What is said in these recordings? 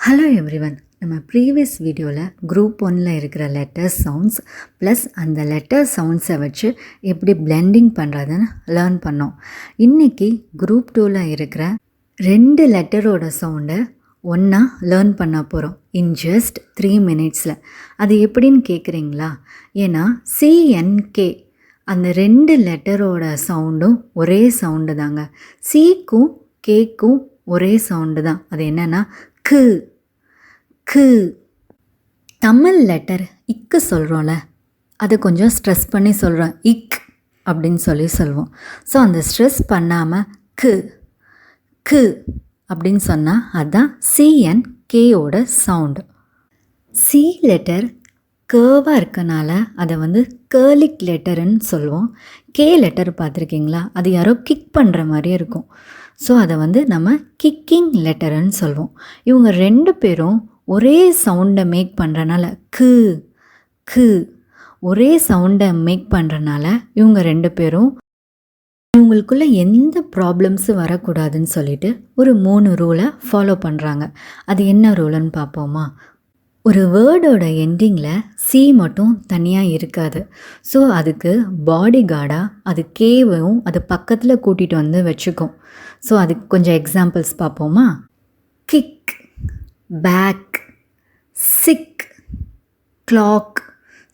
Hello everyone நம்ம previous வீடியோவில் group ஒனில் இருக்கிற லெட்டர் சவுண்ட்ஸ் ப்ளஸ் அந்த லெட்டர் சவுண்ட்ஸை வச்சு எப்படி பிளெண்டிங் பண்ணுறதுன்னு லேர்ன் பண்ணோம். இன்றைக்கி குரூப் டூவில் இருக்கிற ரெண்டு லெட்டரோட சவுண்டை ஒன்றா லேர்ன் பண்ண போகிறோம் இன் ஜஸ்ட் த்ரீ மினிட்ஸில் அது எப்படின்னு கேட்குறீங்களா ஏன்னா சிஎன்கே அந்த ரெண்டு லெட்டரோட சவுண்டும் ஒரே சவுண்டு தாங்க சிக்கும் கேக்கும் ஒரே சவுண்டு தான் அது என்னென்னா கு. கு. தமிழ் லெட்டர் இக்கு சொல்கிறோம்ல அதை கொஞ்சம் ஸ்ட்ரெஸ் பண்ணி சொல்கிறோம் இக் அப்படின்னு சொல்லி சொல்லுவோம் ஸோ அந்த ஸ்ட்ரெஸ் பண்ணாமல் கு. கு அப்படின்னு சொன்னால் அதுதான் சிஎன் கேயோட சவுண்டு சி லெட்டர் கேர்வாக இருக்கனால அதை வந்து கேர்லிக் லெட்டருன்னு சொல்லுவோம் கே லெட்டர் பார்த்துருக்கீங்களா? அது யாரோ கிக் பண்ணுற மாதிரியே இருக்கும். ஸோ அதை வந்து நம்ம கிக்கிங் லெட்டருன்னு சொல்லுவோம் இவங்க ரெண்டு பேரும் ஒரே சவுண்டை மேக் பண்ணுறனால கு கு ஒரே சவுண்டை மேக் பண்ணுறனால இவங்க ரெண்டு பேரும் இவங்களுக்குள்ளே எந்த ப்ராப்ளம்ஸும் வரக்கூடாதுன்னு சொல்லிட்டு ஒரு மூணு ரூலை ஃபாலோ பண்ணுறாங்க அது என்ன ரூலுன்னு பார்ப்போமா? ஒரு வேர்டோட எண்டிங்கில் சி மட்டும் தனியாக இருக்காது. ஸோ அதுக்கு பாடி கார்டாக அது கேவும் அது பக்கத்தில் கூட்டிகிட்டு வந்து வச்சுக்கும். ஸோ அதுக்கு கொஞ்சம் எக்ஸாம்பிள்ஸ் பார்ப்போமா? Kick back sick clock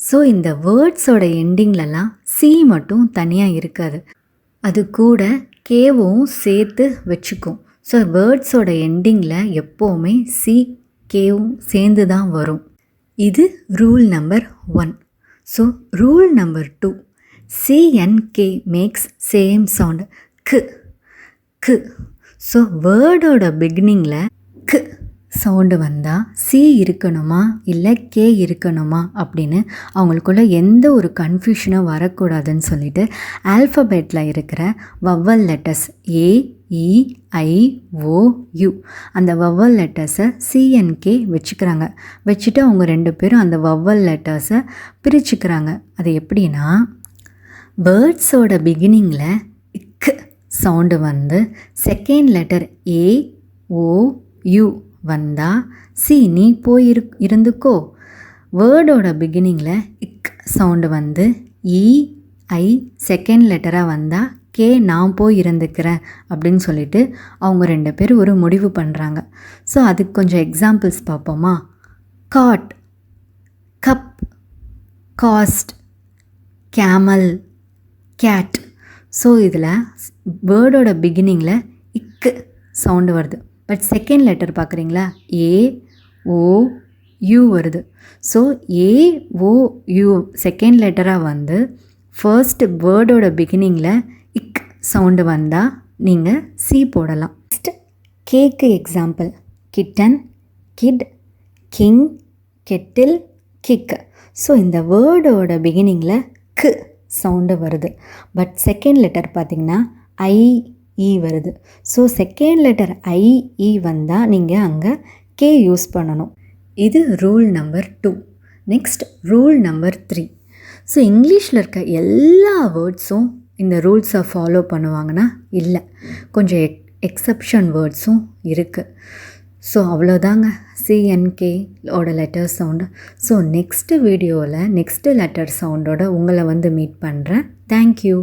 so இந்த வேர்ட்ஸோட எண்டிங்லலாம் சி மட்டும் தனியாக இருக்காது. அது கூட கேவும் சேர்த்து வச்சுக்கும். ஸோ வேர்ட்ஸோட எண்டிங்கில் எப்போவுமே சி கேவும் சேர்ந்து தான் வரும். இது rule number one so rule number two CNK makes same sound கு கு ஸோ வேர்டோட பிகினிங்கில் கு சவுண்டு வந்தால் சி இருக்கணுமா? இல்லை கே இருக்கணுமா? அப்படின்னு அவங்களுக்குள்ள எந்த ஒரு கன்ஃபியூஷனும் வரக்கூடாதுன்னு சொல்லிட்டு ஆல்ஃபபெட்டில் இருக்கிற வவ்வல் லெட்டர்ஸ் ஏ இ ஐ ஓ அந்த வவ்வல் லெட்டர்ஸை சிஎன்கே வச்சுக்கிறாங்க. வச்சுட்டு அவங்க ரெண்டு பேரும் அந்த வவ்வல் லெட்டர்ஸை பிரிச்சுக்கிறாங்க. அது எப்படின்னா பேர்ட்ஸோட பிகினிங்கில் இக்கு சவுண்டு வந்து செகண்ட் லெட்டர் ஏ ஓ வந்தால் சி நீ போய் இருந்துக்கோ. வேர்டோட பிகினிங்கில் இக் சவுண்டு வந்து இ ஐ செகண்ட் லெட்டராக வந்தால் கே நான் போய் இருந்துக்கிறேன் அப்படின்னு சொல்லிட்டு அவங்க ரெண்டு பேர் ஒரு முடிவு பண்ணுறாங்க ஸோ அதுக்கு கொஞ்சம் எக்ஸாம்பிள்ஸ் பார்ப்போமா? Cot cup cost camel cat so இதில் வேர்டோட பிகினிங்கில் இக்கு சவுண்டு வருது. பட் செகண்ட் லெட்டர் பார்க்குறீங்களா? ஏ ஓ யூ வருது. So A O U second லெட்டராக வந்து ஃபர்ஸ்ட் வேர்டோட பிகினிங்கில் இக் சவுண்டு வந்தால் நீங்கள் சி போடலாம். நெக்ஸ்ட் கேக்கு example kitten kid king kettle kick so இந்த வேர்டோட பிகினிங்கில் கு சவுண்டு வருது. பட் செகண்ட் லெட்டர் பார்த்திங்கன்னா ஐ இ e வருது. So second letter I E e வந்தால் நீங்கள் அங்கே கே யூஸ் பண்ணணும். இது rule number two next rule number three so இங்கிலீஷில் இருக்க எல்லா வேர்ட்ஸும் இந்த ரூல்ஸை ஃபாலோ பண்ணுவாங்கன்னா இல்லை. கொஞ்சம் எக் எக்ஸப்ஷன் வேர்ட்ஸும் இருக்குது ஸோ அவ்வளோதாங்க சிஎன்கேயோட லெட்டர் சவுண்டு ஸோ நெக்ஸ்ட்டு வீடியோவில் நெக்ஸ்ட்டு லெட்டர் சவுண்டோட உங்களை வந்து மீட் பண்ணுறேன் தேங்க்யூ